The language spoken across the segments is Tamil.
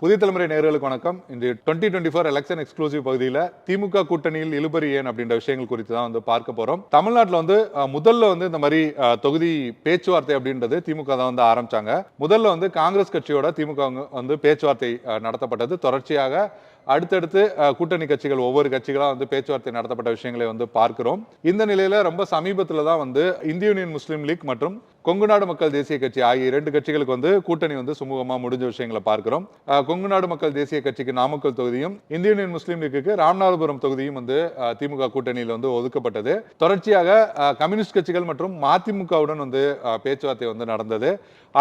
புதிய தலைமுறை நேர்களுக்கு வணக்கம். இன்று twenty twenty four election exclusive பகுதியில் திமுக கூட்டணியில் இழுபறி ஏன் அப்படின்ற விஷயங்கள் குறித்து தான் வந்து பார்க்க போகிறோம் தமிழ்நாட்டில் வந்து முதல்ல வந்து இந்த மாதிரி தொகுதி பேச்சுவார்த்தை அப்படின்றது திமுக தான் வந்து ஆரம்பிச்சாங்க. முதல்ல வந்து காங்கிரஸ் கட்சியோட திமுக வந்து- வந்து பேச்சுவார்த்தை நடத்தப்பட்டது. தொடர்ச்சியாக அடுத்தடுத்து கூட்டணி கட்சிகள் ஒவ்வொரு கட்சிகளாக வந்து பேச்சுவார்த்தை நடத்தப்பட்ட விஷயங்களை வந்து பார்க்கிறோம். இந்த நிலையில் ரொம்ப சமீபத்தில் தான் வந்து இந்திய யூனியன் முஸ்லீம் லீக் மற்றும் கொங்கு நாடு மக்கள் தேசிய கட்சி ஆகிய இரண்டு கட்சிகளுக்கு வந்து கூட்டணி வந்து சுமூகமாக முடிஞ்ச விஷயங்களை பார்க்கிறோம். கொங்கு நாடு மக்கள் தேசிய கட்சிக்கு நாமக்கல் தொகுதியும் இந்திய யூனியன் முஸ்லீம் லீக்கு ராமநாதபுரம் தொகுதியும் வந்து திமுக கூட்டணியில் வந்து ஒதுக்கப்பட்டது. தொடர்ச்சியாக கம்யூனிஸ்ட் கட்சிகள் மற்றும் மதிமுகவுடன் வந்து பேச்சுவார்த்தை வந்து நடந்தது.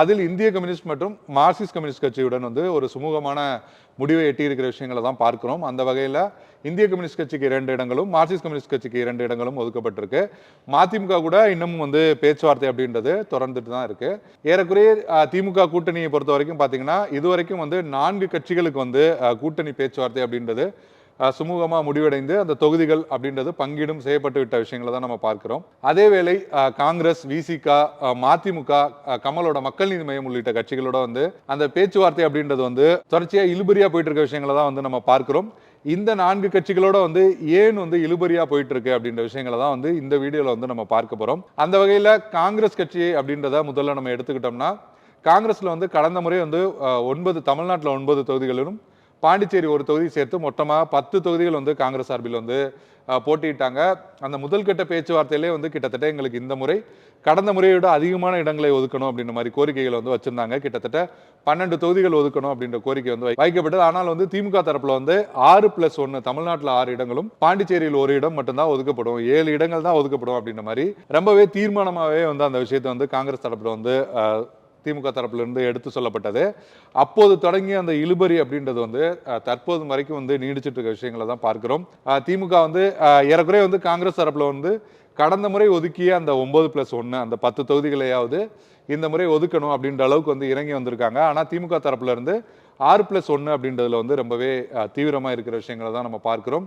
அதில் இந்திய கம்யூனிஸ்ட் மற்றும் மார்க்சிஸ்ட் கம்யூனிஸ்ட் கட்சியுடன் வந்து ஒரு சுமூகமான முடிவை எட்டியிருக்கிற விஷயங்களை தான் பார்க்கிறோம். அந்த வகையில் இந்திய கம்யூனிஸ்ட் கட்சிக்கு இரண்டு இடங்களும் மார்க்சிஸ்ட் கம்யூனிஸ்ட் கட்சிக்கு இரண்டு இடங்களும் ஒதுக்கப்பட்டிருக்கு. மதிமுக கூட இன்னமும் வந்து பேச்சுவார்த்தை அப்படின்றது தொடர்ந்துட்டு தான் இருக்கு. ஏறக்குறைய திமுக கூட்டணியை பொறுத்த வரைக்கும் பார்த்தீங்கன்னா இதுவரைக்கும் வந்து நான்கு கட்சிகளுக்கு வந்து கூட்டணி பேச்சுவார்த்தை அப்படின்றது சுமூகமாக முடிவடைந்து அந்த தொகுதிகள் அப்படின்றது பங்கீடும் செய்யப்பட்டு விட்ட விஷயங்களை தான் நம்ம பார்க்கிறோம். அதே வேளை காங்கிரஸ் விசிக மதிமுக கமலோட மக்கள் நீதி மையம் உள்ளிட்ட கட்சிகளோட வந்து அந்த பேச்சுவார்த்தை அப்படின்றது வந்து தொடர்ச்சியாக இழுபறியாக போயிட்டு இருக்க விஷயங்களை தான் வந்து நம்ம பார்க்கிறோம். இந்த நான்கு கட்சிகளோட வந்து ஏன் வந்து இழுபறியா போயிட்டு இருக்கு அப்படின்ற விஷயங்களை தான் வந்து இந்த வீடியோல வந்து நம்ம பார்க்க போறோம். அந்த வகையில காங்கிரஸ் கட்சி அப்படின்றத முதல்ல நம்ம எடுத்துக்கிட்டோம்னா காங்கிரஸ்ல வந்து கடந்த முறை வந்து ஒன்பது தமிழ்நாட்டில் ஒன்பது தொகுதிகளிலும் பாண்டிச்சேரி ஒரு தொகுதி சேர்த்து மொத்தமாக பத்து தொகுதிகள் வந்து காங்கிரஸ் சார்பில் வந்து போட்டியிட்டாங்க. அந்த முதல் கட்ட பேச்சுவார்த்தையிலே வந்து கிட்டத்தட்ட எங்களுக்கு இந்த முறை கடந்த முறையை விட அதிகமான இடங்களை ஒதுக்கணும் அப்படின்ற மாதிரி கோரிக்கைகள் வந்து வச்சிருந்தாங்க. கிட்டத்தட்ட பன்னெண்டு தொகுதிகள் ஒதுக்கணும் அப்படின்ற கோரிக்கை வந்து வைக்கப்பட்டது. ஆனால் வந்து திமுக தரப்புல வந்து ஆறு பிளஸ் ஒன்று தமிழ்நாட்டில் ஆறு இடங்களும் பாண்டிச்சேரியில் ஒரு இடம் மட்டும்தான் ஒதுக்கப்படும். ஏழு இடங்கள் தான் ஒதுக்கப்படும் அப்படின்ற மாதிரி ரொம்பவே தீர்மானமாகவே வந்து அந்த விஷயத்தை வந்து காங்கிரஸ் தரப்புல வந்து திமுக தரப்பிலிருந்து எடுத்து சொல்லப்பட்டது. அப்போது தொடங்கிய அந்த இழுபறி அப்படின்றது வந்து தற்போது வரைக்கும் வந்து நீடிச்சிட்டு இருக்க விஷயங்களை தான் பார்க்கிறோம். திமுக வந்து ஏறக்குறைய வந்து காங்கிரஸ் தரப்பில் வந்து கடந்த முறை ஒதுக்கிய அந்த ஒன்பது பிளஸ் ஒன்று அந்த பத்து தொகுதிகளையாவது இந்த முறை ஒதுக்கணும் அப்படின்ற அளவுக்கு வந்து இறங்கி வந்திருக்காங்க. ஆனால் திமுக தரப்புலேருந்து ஆறு பிளஸ் ஒன்று அப்படின்றதுல வந்து ரொம்பவே தீவிரமாக இருக்கிற விஷயங்களை தான் நம்ம பார்க்குறோம்.